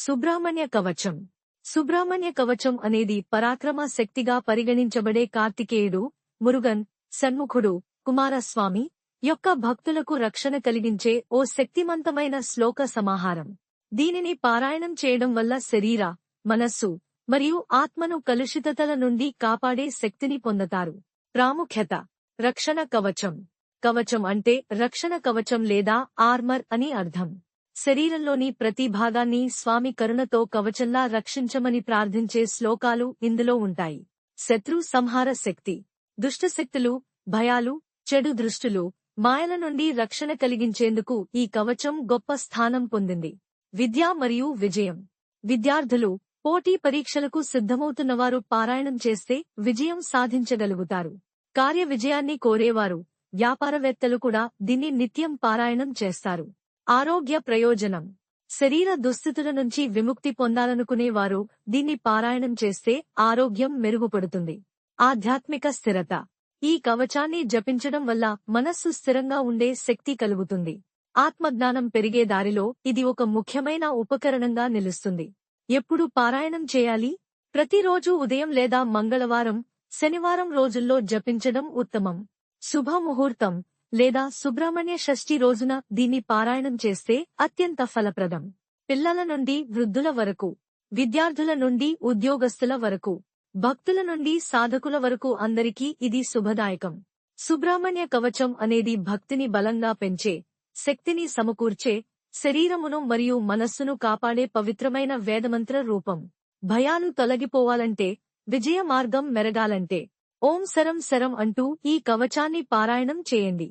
సుబ్రహ్మణ్య కవచం. సుబ్రహ్మణ్య కవచం అనేది పరాక్రమ శక్తిగా పరిగణించబడే కార్తికేయుడు మురుగన్ సన్ముఖుడు కుమారస్వామి యొక్క భక్తులకు రక్షణ కలిగించే ఓ శక్తిమంతమైన శ్లోక సమాహారం. దీనిని పారాయణం చేయడం వల్ల శరీర మనస్సు మరియు ఆత్మను కలుషితతల నుండి కాపాడే శక్తిని పొందతారు. ప్రాముఖ్యత. రక్షణ కవచం. కవచం అంటే రక్షణ కవచం లేదా ఆర్మర్ అని అర్థం. శరీరంలోని ప్రతి భాగాన్ని స్వామి కరుణతో కవచంలా రక్షించమని ప్రార్థించే శ్లోకాలు ఇందులో ఉంటాయి. శత్రు సంహార శక్తి. దుష్టశక్తులు భయాలు చెడు దృష్టులు మాయల నుండి రక్షణ కలిగించేందుకు ఈ కవచం గొప్ప స్థానం పొందింది. విద్య మరియు విజయం. విద్యార్థులు పోటీ పరీక్షలకు సిద్ధమవుతున్నవారు పారాయణం చేస్తే విజయం సాధించగలుగుతారు. కార్య విజయాన్ని కోరేవారు. వ్యాపారవేత్తలు కూడా దీన్ని నిత్యం పారాయణం చేస్తారు. ఆరోగ్య ప్రయోజనం. శరీర దుస్థితుల నుంచి విముక్తి పొందాలనుకునేవారు దీన్ని పారాయణం చేస్తే ఆరోగ్యం మెరుగుపడుతుంది. ఆధ్యాత్మిక స్థిరత. ఈ కవచాన్ని జపించడం వల్ల మనస్సు స్థిరంగా ఉండే శక్తి కలుగుతుంది. ఆత్మజ్ఞానం పెరిగే దారిలో ఇది ఒక ముఖ్యమైన ఉపకరణంగా నిలుస్తుంది. ఎప్పుడు పారాయణం చేయాలి? ప్రతిరోజు ఉదయం లేదా మంగళవారం శనివారం రోజుల్లో జపించడం ఉత్తమం. శుభముహూర్తం. లేదా సుబ్రహ్మణ్య షష్ఠి రోజున దీన్ని పారాయణం చేస్తే అత్యంత ఫలప్రదం. పిల్లల నుండి వృద్ధుల వరకు విద్యార్థుల నుండి ఉద్యోగస్తుల వరకు భక్తుల నుండి సాధకుల వరకు అందరికీ ఇది శుభదాయకం. సుబ్రహ్మణ్య కవచం అనేది భక్తిని బలంగా పెంచే శక్తిని సమకూర్చే శరీరమును మరియు మనస్సును కాపాడే పవిత్రమైన వేదమంత్ర రూపం. భయాలు తొలగిపోవాలంటే విజయ మార్గం మెరగాలంటే ఓం సరం సరం అంటూ ఈ కవచాన్ని పారాయణం చేయండి.